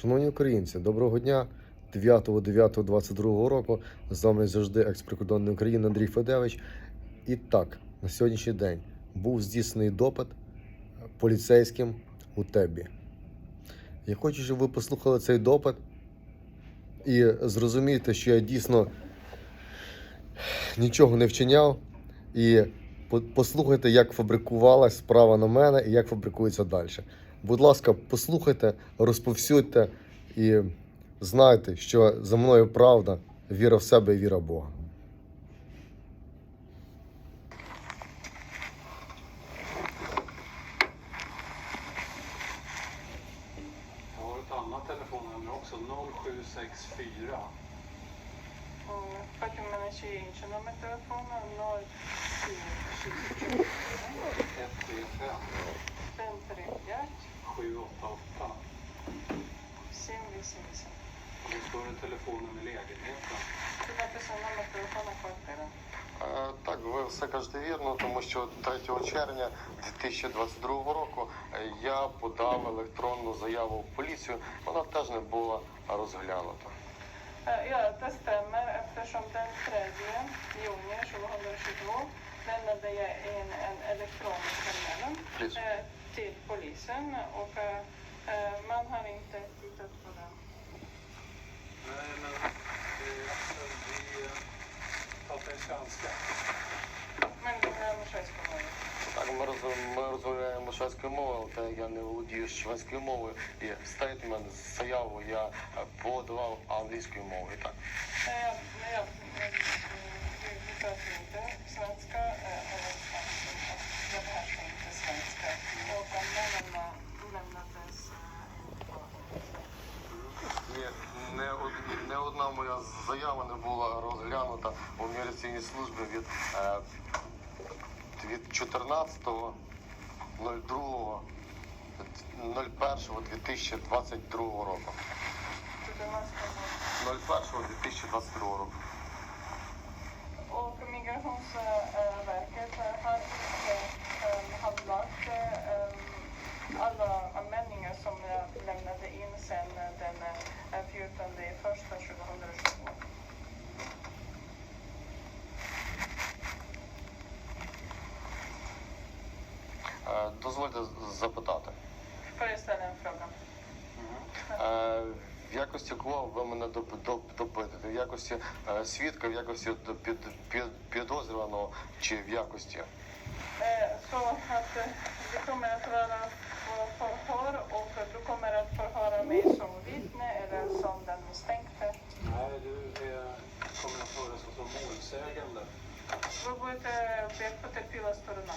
Шановні українці, доброго дня. 9.9.22 року з вами завжди екс-прикордонний України Андрій Федевич. І так, на сьогоднішній день був здійснений допит поліцейським у Тебі. Я хочу, щоб ви послухали цей допит і зрозумієте, що я дійсно нічого не вчиняв. І послухайте, як фабрикувалась справа на мене і як фабрикується далі. Будь ласка, послухайте, розповсюдьте і знайте, що за мною правда, віра в себе і віра в Бога. Jag har ett annat telefonnummer också, 0764. М, Потім в мене ще є інший номер телефону 064 135 535 788. 788. Och det står en telefonnummer i lägenheten. Тут написано номер телефону квартири. Е, Так, ви все кажете вірно, тому що 3 червня 2022 року е, я подав електронну заяву в поліцію. Вона теж не була розглянута. Eh, Ja, det stämmer eftersom den 3 juni 2022 lämnade jag in en elektronisk anmälan eh, till polisen och eh, eh, man har inte tittat på den. Nej, men eh, vi eh, pratar ju svenska. Men jag måste komma ihåg. Так, ми, роз, ми розмовляємо шведською мовою, але я не володію шведською мовою, і стейтмент, заяву я е, подавав англійською мовою. Так. Nej, jag, nej, jag, mm, vi, vi pratar inte svenska одна моя заява не була розглянута у міграційній службі від, е, від 14.02 01.2022 року. 14 01.2022 roку. Och Migrationsverket har inte handlagt eh, alla anmälningar som jag lämnade in sen den eh, 14 i första 2022. Е, Дозвольте запитати. Е, В якості кого ви мене доп- доп- допитуєте? В якості е, свідка, в якості під, під, підозрюваного чи в якості? Eh, Så att eh, vi kommer att vara på förhör och du kommer att förhöra mig som vittne eller som den misstänkte. Nej, du eh, kommer att höras som målsägande. Вы будете бегать потерпіла сторона.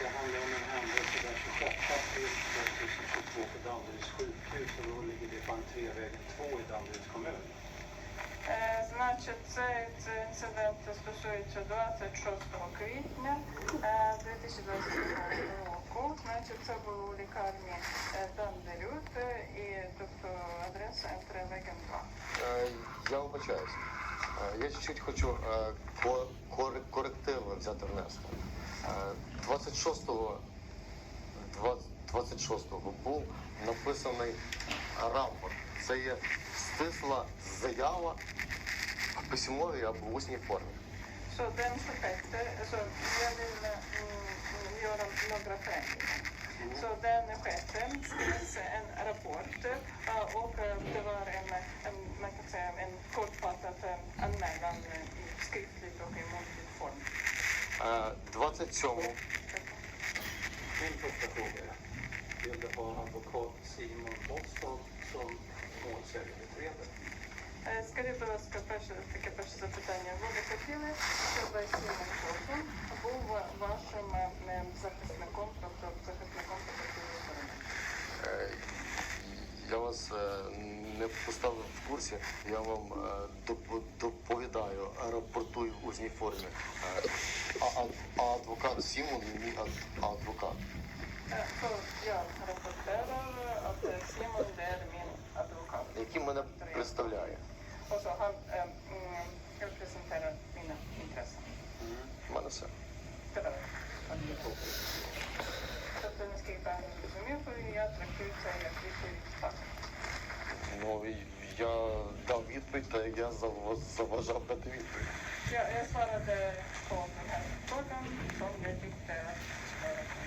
Det handlar om en händelse den 26 april 2022 på Danderyds sjukhus och då ligger det på entrévägen 2 i Danderyds kommun. Е, Значить, цей цей інцидент стосується 26 квітня е, 2022 року. Значить, це було у лікарні е, Данделют е, і тобто адреса М3 2. Е, Я вибачаюсь. Е, Я чуть-чуть хочу е, ко- кор- корективи взяти внести. Е, 26-го 26-го був написаний рапорт. Це є стисла заява в письмовій або усній формі. Så den 26, så jag vill mm, göra några förändringar. Så den 6 skrevs en rapport eh, och eh, det var en, en, man kan säga, en kortfattad eh, anmälan eh, i skriftligt och i muntlig form. Е, 27-го Min första fråga är, vill du ha advokat Simon Boston som målsägandebiträde? Е, Скажіть, будь ласка, перше таке перше запитання. Ви би хотіли, щоб Сімон Козун був вашим е, е, захисником, Я вас е, не поставив в курсі, я вам е, доповідаю, рапортую у усній формі. Е, А, а- адвокат Сімон мій ад- адвокат. Який мене представляє. Och han representerar mina intressen. У мене все. Det var det. Så att ni skriver en resumé för jag trycker ut säger att vi får ut І я дав відповідь, та я зав- заважав дати відповідь. Jag svarade på den här frågan som jag tyckte svarade på.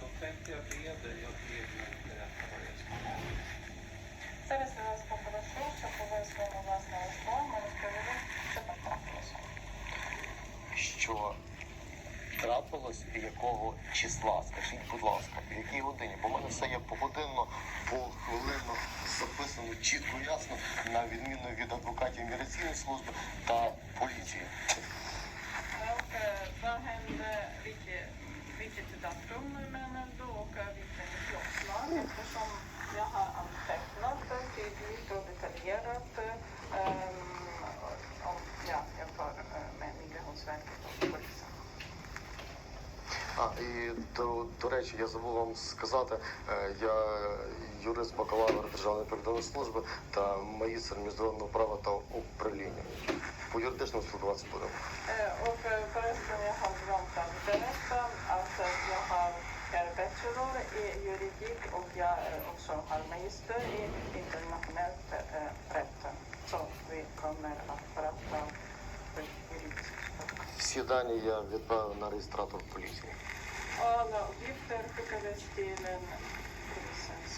Då tänkte jag be dig att Edvin berätta vad det är som har hänt. Зараз я вас попрошу, щоб ви своїми власними словами розповіли, що там трапилося. Що трапилось і якого числа? Скажіть, будь ласка, в якій годині? Бо в мене все є погодинно, похвилинно записано чітко ясно, на відміну від адвокатів міграційної служби та поліції. Datum menar du och eh, vilken klockslag? Eftersom jag har antecknat eh, tydligt och detaljerat eh, om, ja, jämför eh, med Migrationsverket och polisen. А, і до, до речі, я забув вам сказати, е, я юрист бакалавр Державної прикордонної служби та магістр міжнародного права та управління. По юридичному спілкуватися будемо. Och förresten, jag att berätta att eh, jag har är bachelor i juridik och jag också har magister i internationellt. Så vi kommer att prata juridiskt språk. Всі дані я відправив на реєстратор поліції. Alla uppgifter skickades till en polisens.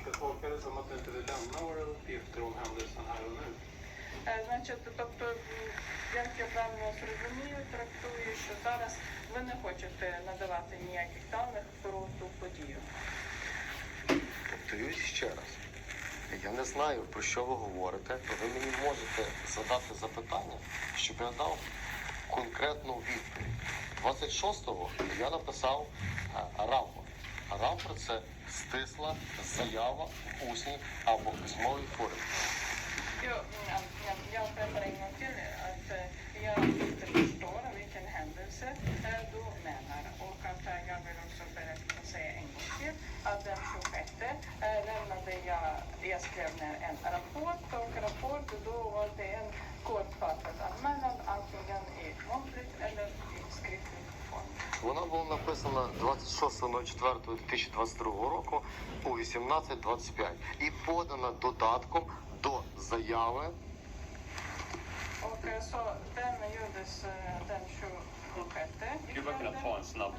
Ska tolka det som att du inte vill lämna några uppgifter om händelsen här och nu? Значить, тобто, як я правильно зрозумію, трактую, що зараз ви не хочете надавати ніяких даних про ту подію. Повторюсь ще раз. Я не знаю, про що ви говорите. Ви мені можете задати запитання, щоб я дав конкретну відповідь. 26-го я написав е, рапорт. Рапорт це стисла заява в усній або письмовій формі. Jag, mm, jag, jag upprepar en gång till att eh, jag inte förstår vilken händelse eh, du menar och att eh, jag vill också berätta, säga en gång till att den 26 eh, lämnade jag, jag skrev ner en rapport och rapport då var det en kortfattad anmälan antingen i muntligt eller i skriftlig form. Вона була написана 26.04.2022 року о 18.25 і подана додатком до заяви Och eh, så den gjordes eh, den 26 Skulle bara kunna ta en snabb-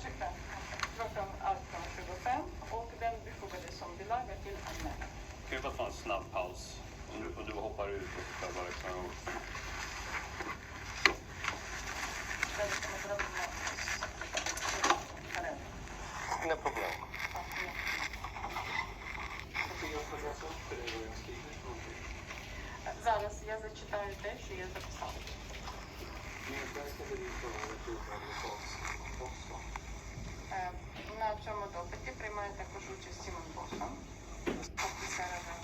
klockan 18.25 och den befogades som bilaga till anmälan. Kan vi bara ta en snabb paus? Och du, och du hoppar ut och så får jag bara räkna ihop. Där för någonting. Зараз я зачитаю те, що я записала. Medverkade vid förhöret gjorde advokat Simon Bosson. Е, На цьому допиті приймає також участь Сімон Босон. Офіцерова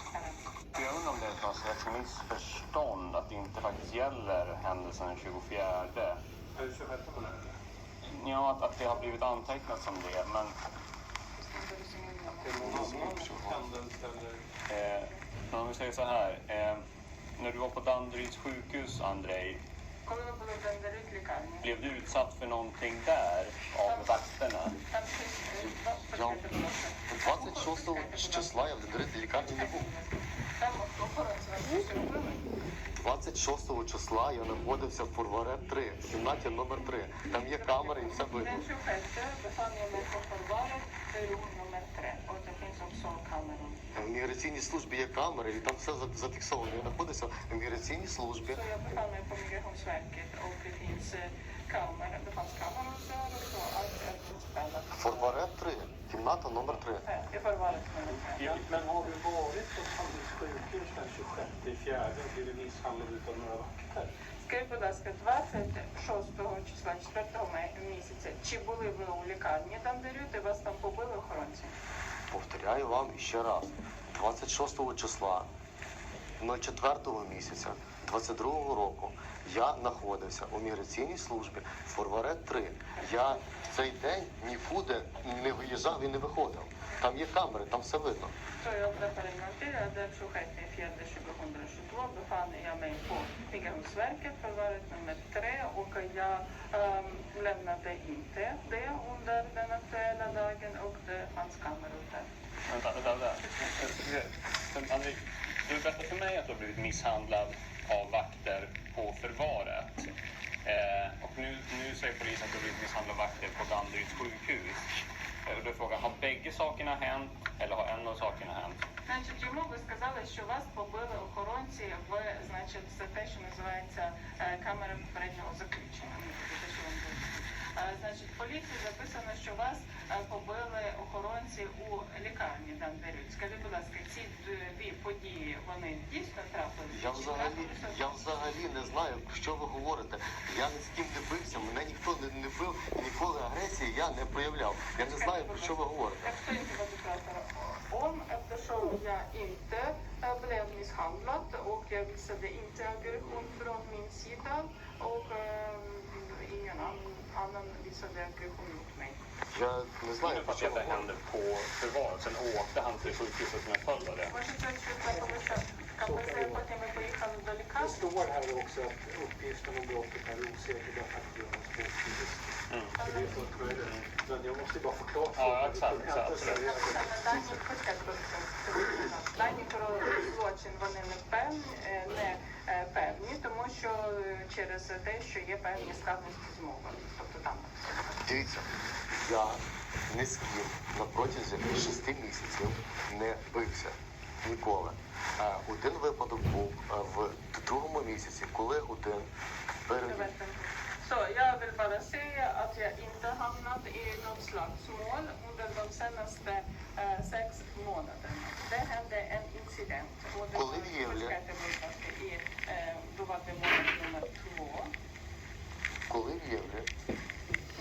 Jag undrar om det är ett något slags missförstånd att det inte faktiskt gäller händelsen den 24. Ja, att, att det har blivit antecknat som det, men Det är någon annan händelse eller? eh, men om vi säger så här. Eh, när du var på Danderyds sjukhus, Andrei, Коли ви були в Дендарит лікарні, blev du utsatt för någonting där av vakterna? там щось... Почекайте, будь ласка. 26 числа я в Дендрити лікарні не був. 26 числа я знаходився в фурваре 3, в кімнаті номер 3. Там є камери і все видно. Den 26 befann jag mig på förvaret i rum nummer tre och det finns också kameror. В міграційній службі є камери, і там все за- зафіксовано. Я знаходився в міграційній службі. Befann mig på Migrationsverket och det finns eh, kameror, det fanns kameror där och så allt är inspelat. Фурваре 3, кімната номер 3. Eh, I förvaret nummer tre. Ja, men har du varit på Sandviks sjukhus den 26 fjärde och blivit misshandlad utav några vakter? Скажіть, будь ласка, 26 числа 4 місяця, чи були ви у лікарні там, де люди вас там побили охоронці? Повторяю вам ще раз. 26 числа 04 місяця 22 року я знаходився у міграційній службі Форварет 3. Я в цей день нікуди не виїжджав і не виходив. Там є камери, там все видно. Så jag träffade en till den 26 fjärde 2022 befann jag mig på Migrationsverket förvaret nummer tre och jag ehm, lämnade inte det under den aktuella dagen och det fanns kameror där. Vänta, vänta, vänta. Men André, du berättade för mig att du har blivit misshandlad av vakter på förvaret. Eh, och nu, nu säger polisen att du har blivit misshandlad av vakter på Danderyds sjukhus. Eh, och då är frågan, har bägge sakerna hänt eller har en av sakerna hänt? Значить, йому ви сказали, що вас побили охоронці в значить, це те, що називається е, камера попереднього заключення. Що. Е, Значить, в поліції записано, що вас е, побили охоронці у лікарні Данберють. Скажіть, будь ласка, ці дві події вони дійсно трапилися? Я взагалі, я взагалі не знаю, що ви говорите. Я ні з ким не бився, мене ніхто не, не бив, ніколи агресії я не проявляв. Я не знаю, про що ви говорите. Du pratar om eftersom jag inte blev misshandlad och jag visade inte aggression från min sida och ingen annan, annan visade aggression mot mig. Я не знаю, Jag про fattar що att ви det hände говорите. på förvaret. Sen åkte han till sjukhuset som en följd av det. Можете швидко КПЗ, потім ми поїхали до Det лікарні. står här också att uppgiften om brottet är osäker därför att det görs påskrivet. Mm. Det är fullt möjligt. Men jag måste bara få klart Ja, mig. exakt, Vi kan inte exakt. Не певні, е, не певні, тому що е, через те, що є певні складності з мовою. Тобто там Дивіться, я ні з ким на протязі шести місяців не бився. Ніколи. Е, Один випадок був в другому місяці, коли один перед Så jag vill bara säga att jag inte hamnat i något slagsmål under de senaste eh, sex månaderna. Det hände en incident och det Коли var det månad nummer två, коли в Євлі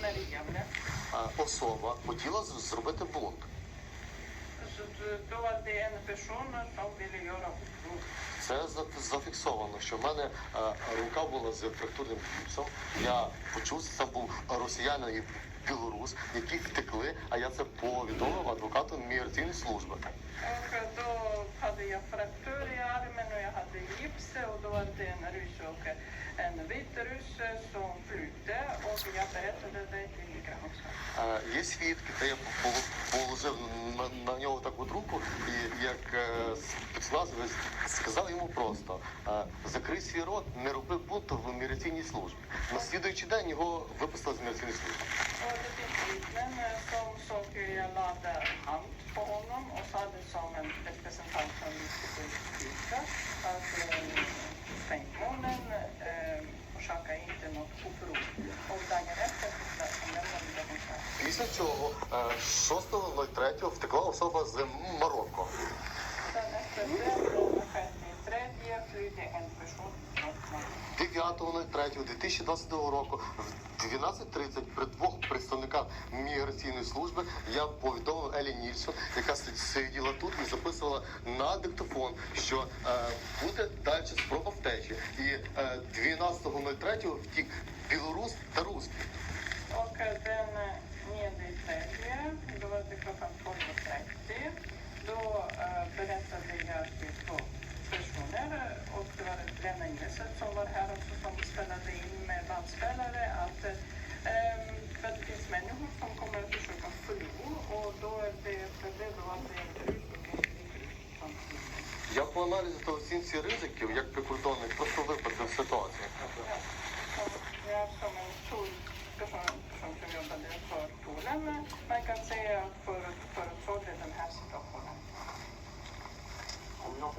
när det е, особа хотіла зробити uppror. Це зафіксовано, що в мене е, рука була з фрактурним гіпсом. Я почувся, це був росіянин і білорус, які втекли, а я це повідомив адвокату міграційної служби. Eh, då hade jag fraktur i armen och jag hade gips och då var det en ryss och en vit ryss som flydde och jag berättade det till Migrationsverket. Є свідки, де я пол- положив на, нього таку руку, і як е, спецназовець сказав йому просто закрий свій рот, не роби бунту в міграційній службі. На слідуючий день його випустили з міграційної служби. Finns vittnen eh, som såg hur jag lade hand på honom och sa det som en representant från Rikspolisstyrkan att eh, sprängmålen eh, orsakar inte något uppror. Och dagen efter så lämnade Migrationsverket. Після цього е, 6.03 втекла особа з Марокко. Sen efter det, den sjätte tredje, flydde en person från Marocko. 9.03.2022 року в 12.30 при двох представниках міграційної служби я повідомив Елі Нільсон, яка сиділа тут і записувала на диктофон, що е, буде далі спроба втечі. І е, 12.03 втік білорус та русський. Och eh, den eh, 9 tredje, då var Lena som var här också som spelade in med bandspelare att eh, för det finns människor som kommer att försöka fly och då är det för det då att det flyr. Я по аналізу та оцінці ризиків, як прикордонник, просто. Och Jag som en stor person, som jobbade för Polen, man kan säga att för, förutsåg den här situationen. Om jag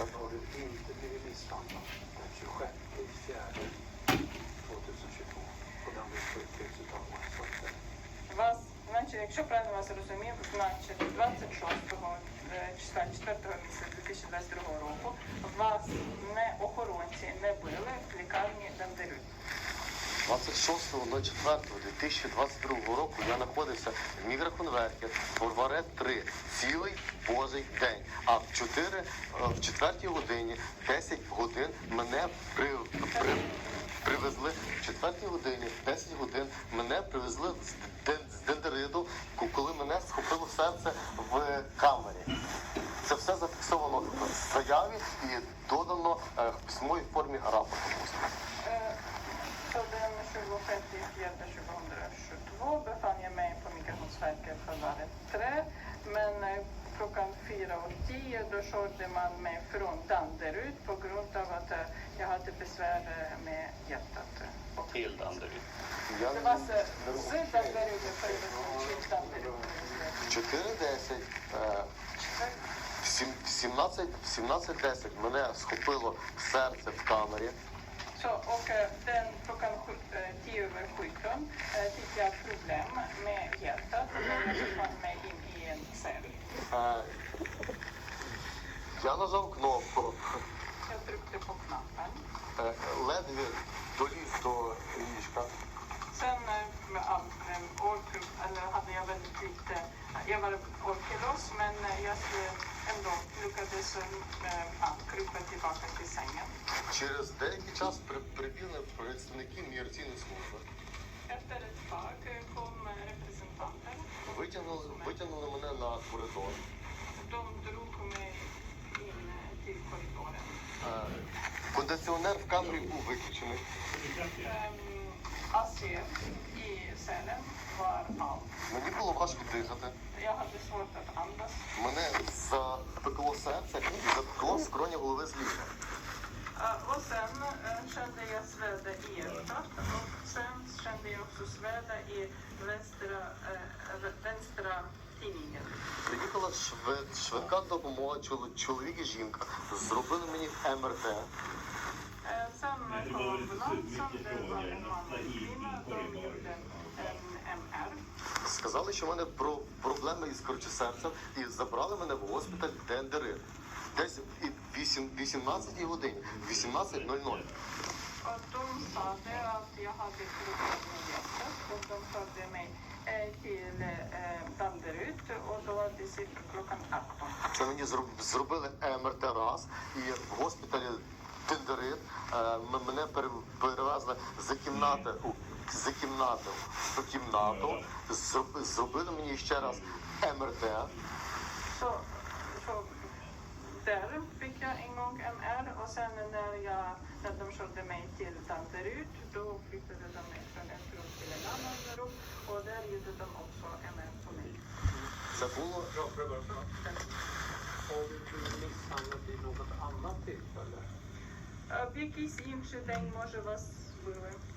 Exoplaneringen. har du inte blivit misshandlad den 26 fjärde 2022 på Danderyds sjukhus utav ordningsvakter. Вас, значить, якщо правильно вас розумів, значить 26 е, числа 4 місяця 2022 року вас не охоронці не били в лікарні Дандерют. 26.04.2022 року я знаходився в мігроконверті Форваре 3 цілий божий день. А в 4, е, в 4 годині 10 годин мене при, при, привезли в 4 годині 10 годин мене привезли з, з Дендериду, коли мене схопило серце в камері. Це все зафіксовано в заяві і додано е, в письмовій формі рапорту. Eh, Så den 26.04.2022 befann jag mig på Migrationsverket för Vallet 3. Men eh, klockan 4.10 då körde man mig från Danderyd på grund av att eh, jag hade besvär eh, med hjärtat. Och Till Danderyd. Я Det var så, så Danderyd för till Danderyd. 4.10, е, сім- 17 17.10 мене схопило серце в камері. Så, och eh, den klockan sju- eh, 10 över 17 eh, fick jag problem med hjärtat. Men jag befann mig in i en cell. Е, Я нажав кнопку, Jag tryckte på knappen. е, ледве доліз до ліжка. Sen eh, med all, eh, ork, eller hade jag väldigt lite, jag var orkelos men eh, jag eh, ändå lyckades ja, krypa tillbaka till sängen. Через деякий час при- прибігли представники міграційної служби. Efter ett tag kom representanter. Витягнули, витягнули мене на коридор. De drog mig in till korridoren. Е, Кондиціонер в камері був виключений. AC i cellen var av. Мені було важко дихати. Jag hade svårt att andas. Мене запекло серце і запекло скроня голови зліва. Uh, och sen uh, kände jag sväda i hjärtat och sen kände jag också sväda i vänstra, uh, vänstra tinningen. Приїхала швид, швидка допомога, чол- чоловік і жінка. Зробили мені МРТ. Uh, sen kom ambulansen, det var en man och en kvinna. De gjorde en MR. Сказали, що в мене про проблеми із серцем і забрали мене в госпіталь Дендери. Десь і 8, 18 годині, 18.00. Och de sa det att jag hade problem med hjärtat och de förde mig till Danderyd och då var det cirka klockan 18. Це мені зроб- зробили МРТ раз, і в госпіталі Дендери е, мене пере- перевезли за кімнати у за кімнату в кімнату. Зробили мені ще раз МРТ. Så, så där fick jag en gång MR och sen när, jag, när de körde mig till Danderyd då flyttade de mig från ett rum till en annan rum och där gjorde de också MR på mig. Це було Har du blivit misshandlad vid något annat tillfälle? Якийсь інший день, може, вас били?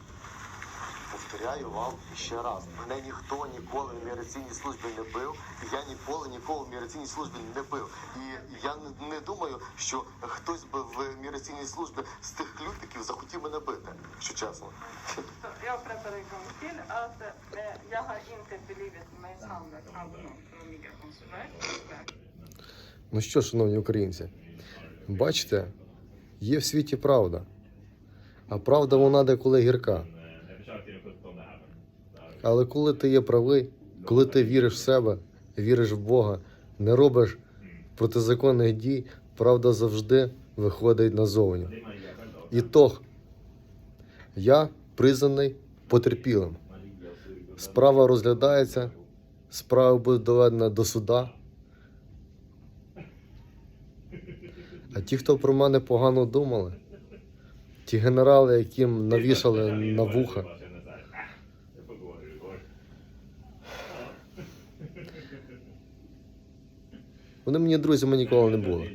Повторяю вам ще раз. Мене ніхто ніколи в міграційній службі не бив. і Я ніколи нікого в міграційній службі не бив. І я не, думаю, що хтось би в міграційній службі з тих клюпиків захотів мене бити, якщо чесно. Eh, jag har inte blivit misshandlad av någon från Migrationsverket. Ну що, шановні українці, бачите, є в світі правда. А правда вона деколи гірка. Але коли ти є правий, коли ти віриш в себе, віриш в Бога, не робиш протизаконних дій, правда завжди виходить назовні. Ітог. Я признаний потерпілим. Справа розглядається, справа буде доведена до суда. А ті, хто про мене погано думали, ті генерали, яким навішали на вуха, вони мені друзями ніколи не були.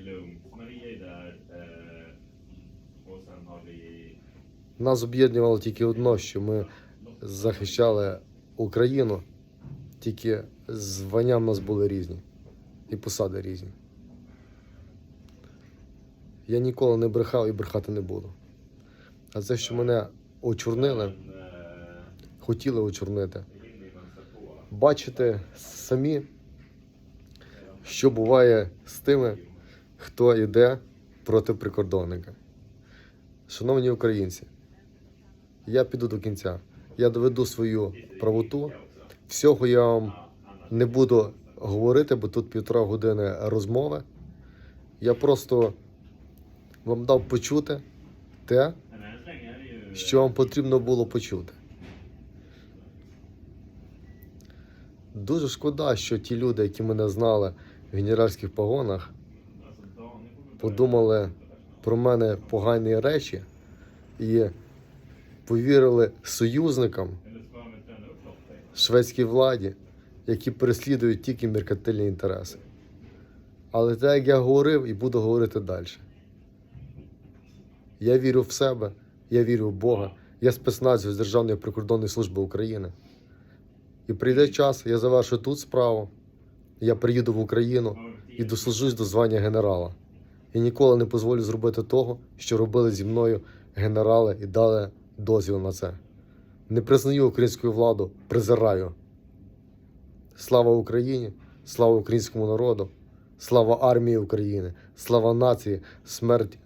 Нас об'єднувало тільки одно, що ми захищали Україну, тільки звання в нас були різні і посади різні. Я ніколи не брехав і брехати не буду. А це, що мене очорнили, хотіли очорнити. Бачите самі, що буває з тими, хто йде проти прикордонника. Шановні українці, я піду до кінця. я доведу свою правоту. Всього я вам не буду говорити, бо тут півтора години розмови. Я просто вам дав почути те, що вам потрібно було почути. Дуже шкода, що ті люди, які мене знали в генеральських погонах, подумали про мене погані речі і повірили союзникам шведській владі, які переслідують тільки меркантильні інтереси. Але так як я говорив і буду говорити далі. Я вірю в себе, я вірю в Бога, я спецназівець Державної прикордонної служби України. І прийде час, я завершу тут справу, я приїду в Україну і дослужусь до звання генерала. І ніколи не дозволю зробити того, що робили зі мною генерали і дали дозвіл на це. Не признаю українську владу, презираю. Слава Україні, слава українському народу, слава армії України, слава нації, смерть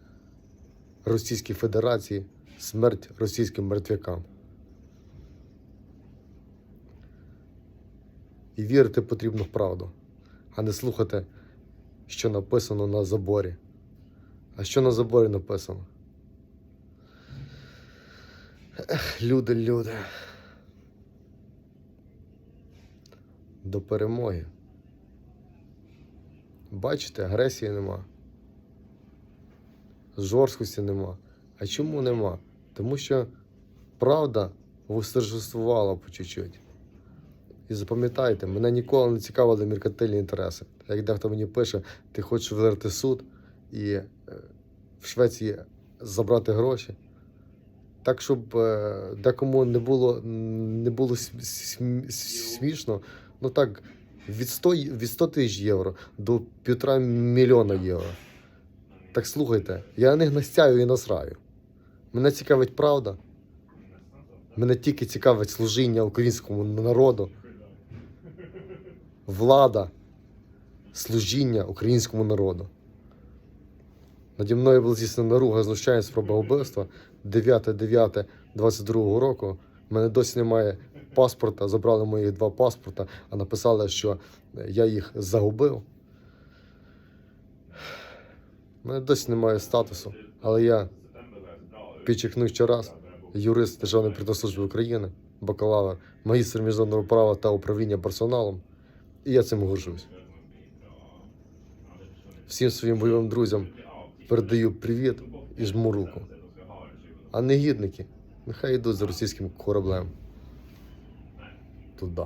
Російській Федерації, смерть російським мертвякам. І вірити потрібно в правду, а не слухати, що написано на заборі. А що на заборі написано? Ех, люди, люди. До перемоги. Бачите, агресії нема. Жорсткості нема. А чому нема? Тому що правда восторжествувала по чуть-чуть. І запам'ятайте, мене ніколи не цікавили меркантильні інтереси. Як дехто мені пише, ти хочеш виграти суд і е, в Швеції забрати гроші. Так, щоб е, декому не було, не було см- см- смішно, ну так, від 100, від 100 тисяч євро до півтора мільйона євро. Так слухайте, я не гнастяю і насраю. Мене цікавить правда. Мене тільки цікавить служіння українському народу, влада, служіння українському народу. Наді мною була здійснена наруга знущання спроба вбивства 9.9.22 року. У мене досі немає паспорта, забрали мої два паспорта, а написали, що я їх загубив. У мене досі немає статусу, але я підчеркнув ще раз, юрист Державної прикордонної України, бакалавр, магістр міжнародного права та управління персоналом. І я цим горжусь. Всім своїм бойовим друзям передаю привіт і жму руку. А негідники, нехай йдуть за російським кораблем. Туди.